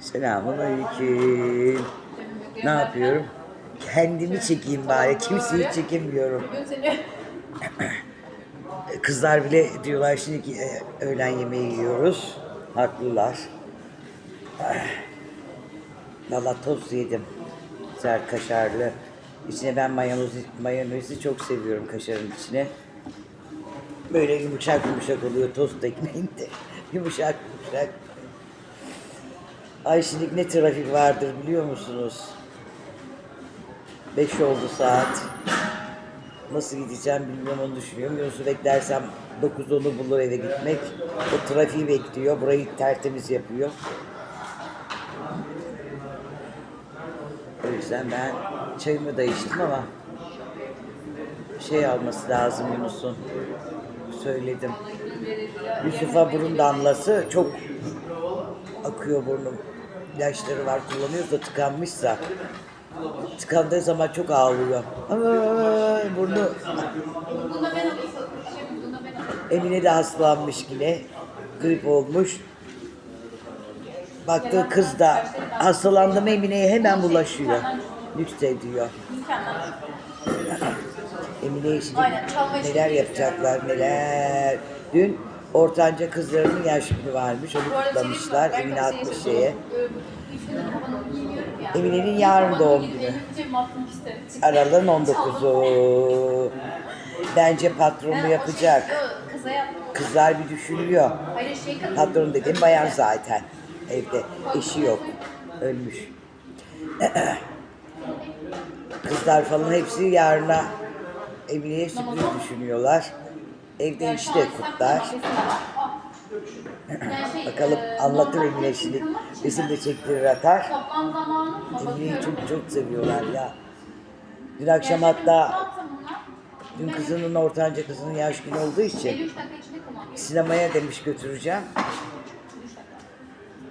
Selamun aleyküm. Ne yapıyorum? Kendimi çekeyim bari. Kimseyi çekemiyorum. Kızlar bile diyorlar şimdi ki e, öğlen yemeği yiyoruz. Haklılar. Valla tost yedim. Güzel kaşarlı. İçine ben mayonezi, mayonezi çok seviyorum kaşarın içine. Böyle yumuşak yumuşak oluyor tost ekmeğinde. yumuşak yumuşak. Ay şimdi ne trafik vardır biliyor musunuz? 5 oldu saat. Nasıl gideceğim bilmiyorum onu düşünüyorum. Yunus'u beklersem 9-10'u bulur eve gitmek. O trafiği bekliyor. Burayı tertemiz yapıyor. O yüzden ben çayımı da içtim ama şey alması lazım Yunus'un. Söyledim. Yusuf'a burun damlası çok akıyor burnum. İlaçları var kullanıyoruz da tıkanmışsa. Tıkandığı zaman çok ağlıyor. Ay, burnu. Emine de hastalanmış yine. Grip olmuş. Baktığı kız da hastalandı mı Emine'ye hemen bulaşıyor. Nüktediyor. Mükemmel. Emine'ye şimdi neler yapacaklar neler. Dün ortanca kızlarının yaş günü varmış. Onu kutlamışlar. şey Emine diyeyim mi? 60 Ben şeye. şey- Üç gündür babanı giymiyorum ya. Emine'nin yarın doğum günü. Aralığın 19'u. Bence patronu yapacak. Kıza yaptım. Kızlar bir düşünüyor. Şey. Patron dediğim bayan zaten. Evde. Eşi yok. Ölmüş. Kızlar falan hepsi yarına Emine'ye sürpriz düşünüyorlar. Evde işte kutlar. Bakalım anlatır Emine şimdi. Resim de çektirir atar. Emine'yi çok çok seviyorlar ya. Dün akşam hatta dün kızının ortanca kızının yaş günü olduğu için 53 dakika içinde kullanıyorum. sinemaya demiş götüreceğim.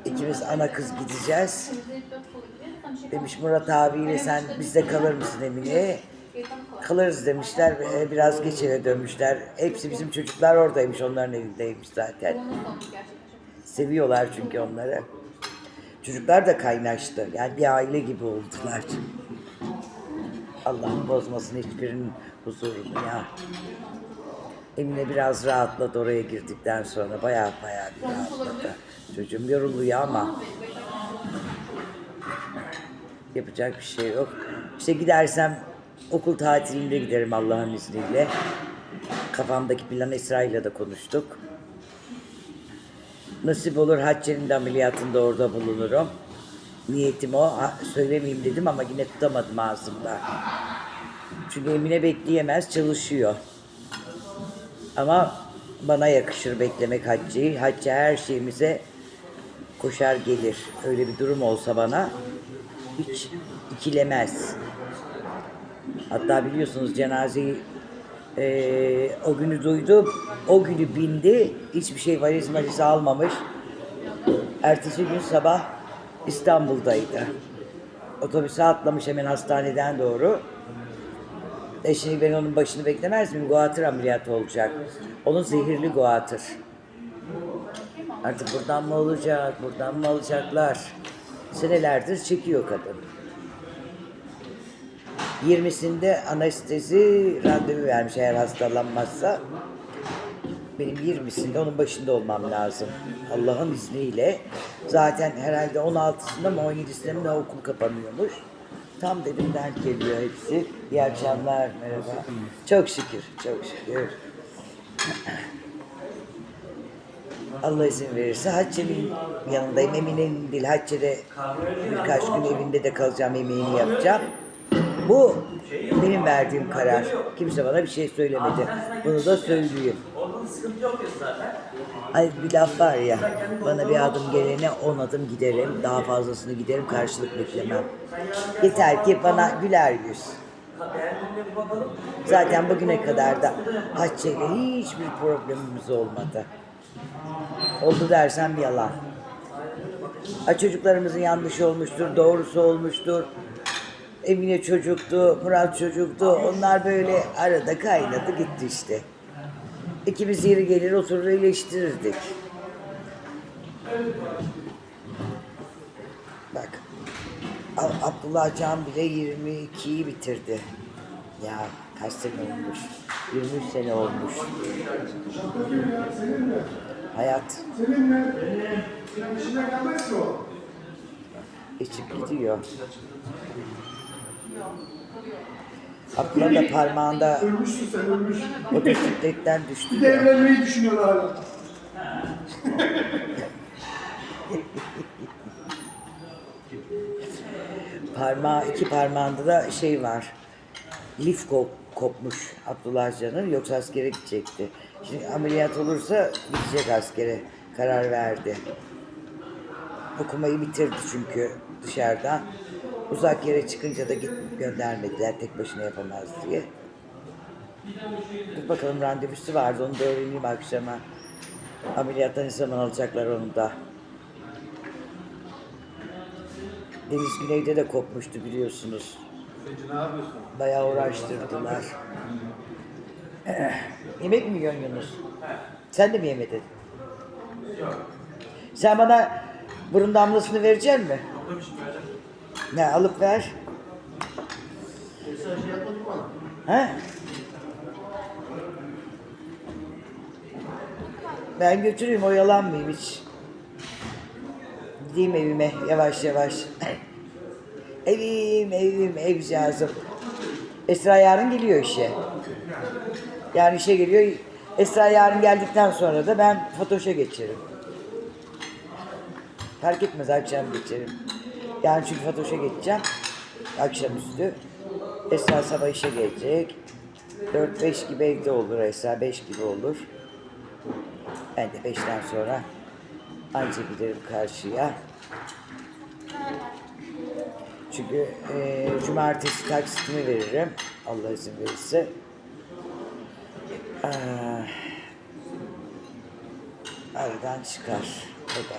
İkimiz ana kız gideceğiz. 154 kolu gibi. Tam şey Demiş Murat abiyle sen bizde kalır mısın Emine'ye? Kalırız demişler. Ee, Biraz geç dönmüşler. Hepsi bizim çocuklar oradaymış. Onların evindeymiş zaten. Seviyorlar çünkü onları. Çocuklar da kaynaştı. Yani bir aile gibi oldular. Allah'ın bozmasın hiçbirinin huzurunu ya. Emine biraz rahatladı oraya girdikten sonra. Baya baya bir rahatladı. Çocuğum yoruluyor ama yapacak bir şey yok. İşte gidersem okul tatilinde giderim Allah'ın izniyle. Kafamdaki plan Esra ile de konuştuk. Nasip olur Hatice'nin de ameliyatında orada bulunurum. Niyetim o. Ha, söylemeyeyim dedim ama yine tutamadım ağzımda. Çünkü Emine bekleyemez, çalışıyor. Ama bana yakışır beklemek Hatice'yi. Hatice her şeyimize koşar gelir. Öyle bir durum olsa bana hiç ikilemez. Hatta biliyorsunuz cenazeyi eee, o günü duydu. O günü bindi. Hiçbir şey valiz valiz almamış. Ertesi gün sabah İstanbul'daydı. Otobüse atlamış hemen hastaneden doğru. E şimdi ben onun başını beklemez miyim? Guatr ameliyatı olacak. Onun zehirli guatr. Artık buradan mı olacak, buradan mı alacaklar? Senelerdir çekiyor kadın. 20'sinde anestezi randevu vermiş eğer hastalanmazsa. Benim 20'sinde onun başında olmam lazım. Allah'ın izniyle. Zaten herhalde 16'sında mı 17'sinde mi okul kapanıyormuş. Tam dedim denk geliyor hepsi. İyi akşamlar, merhaba. Çok şükür, çok şükür. Allah izin verirse Hatice'nin yanındayım. Emine'nin değil, Hatice'de birkaç gün evinde de kalacağım, yemeğini yapacağım. Bu benim verdiğim karar. Kimse bana bir şey söylemedi. Bunu da söyleyeyim. Ay bir laf var ya, bana bir adım gelene on adım giderim, daha fazlasını giderim, karşılık beklemem. Yeter ki bana güler yüz. Zaten bugüne kadar da Hatice'yle hiçbir problemimiz olmadı. Oldu dersem yalan. Ha çocuklarımızın yanlışı olmuştur, doğrusu olmuştur. Emine çocuktu, Murat çocuktu. Onlar böyle arada kaynadı gitti işte. İkimiz yeri gelir oturur eleştirirdik. Bak. Abdullah Can bile 22'yi bitirdi. Ya kaç sene olmuş? 23 sene olmuş. Hayat geçip gidiyor. Abdullah da parmağında Ölmüşsün sen ölmüş. motosikletten düştü Bir de ya. evlenmeyi düşünüyor hala. Parmağı, iki parmağında da şey var. Lif kop, kopmuş Abdullah Can'ın. Yoksa askere gidecekti. Şimdi ameliyat olursa gidecek askere. Karar verdi. Okumayı bitirdi çünkü dışarıdan. Uzak yere çıkınca da git göndermediler. Tek başına yapamaz diye. Dur bakalım randevusu vardı. Onu da öğreneyim akşama. Ameliyattan ne zaman alacaklar onu da. Deniz Güney'de de kopmuştu biliyorsunuz. Bayağı uğraştırdılar. Yemek mi yiyorsun Yunus? Sen de mi yemedin? Sen bana burun damlasını verecek misin? Ne alıp ver. He? Ben götüreyim oyalanmayayım hiç. Gideyim evime yavaş yavaş. evim evim evcağızım. Esra yarın geliyor işe. Yarın işe geliyor. Esra yarın geldikten sonra da ben Fatoş'a geçerim. Fark etmez akşam geçerim. Yani çünkü Fatoş'a geçeceğim. Akşamüstü. Esra sabah işe gelecek. 4-5 gibi evde olur Esra. 5 gibi olur. Ben de 5'ten sonra anca giderim karşıya. Çünkü e, cumartesi taksitimi veririm. Allah izin verirse. Aa, aradan çıkar. O da.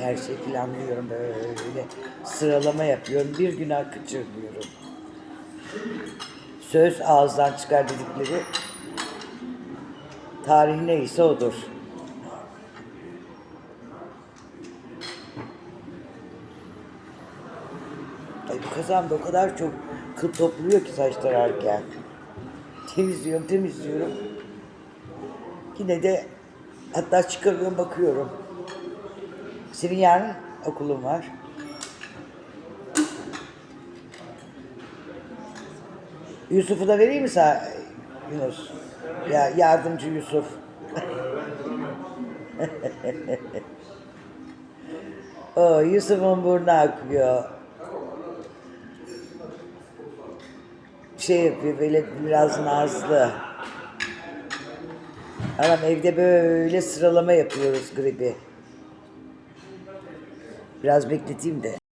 Her şeyi planlıyorum böyle. Sıralama yapıyorum. Bir günah kaçırmıyorum. Söz ağızdan çıkar dedikleri tarih neyse odur. Ay bu kazan o kadar çok kıl topluyor ki saç tararken. Temizliyorum, temizliyorum. Yine de hatta çıkarıyorum, bakıyorum. Senin yarın okulun var. Yusuf'u da vereyim mi sana Yunus? Ya yardımcı Yusuf. o Yusuf'un burnu akıyor. Şey yapıyor böyle biraz nazlı. Anam evde böyle sıralama yapıyoruz gribi. Biraz bekleteyim de.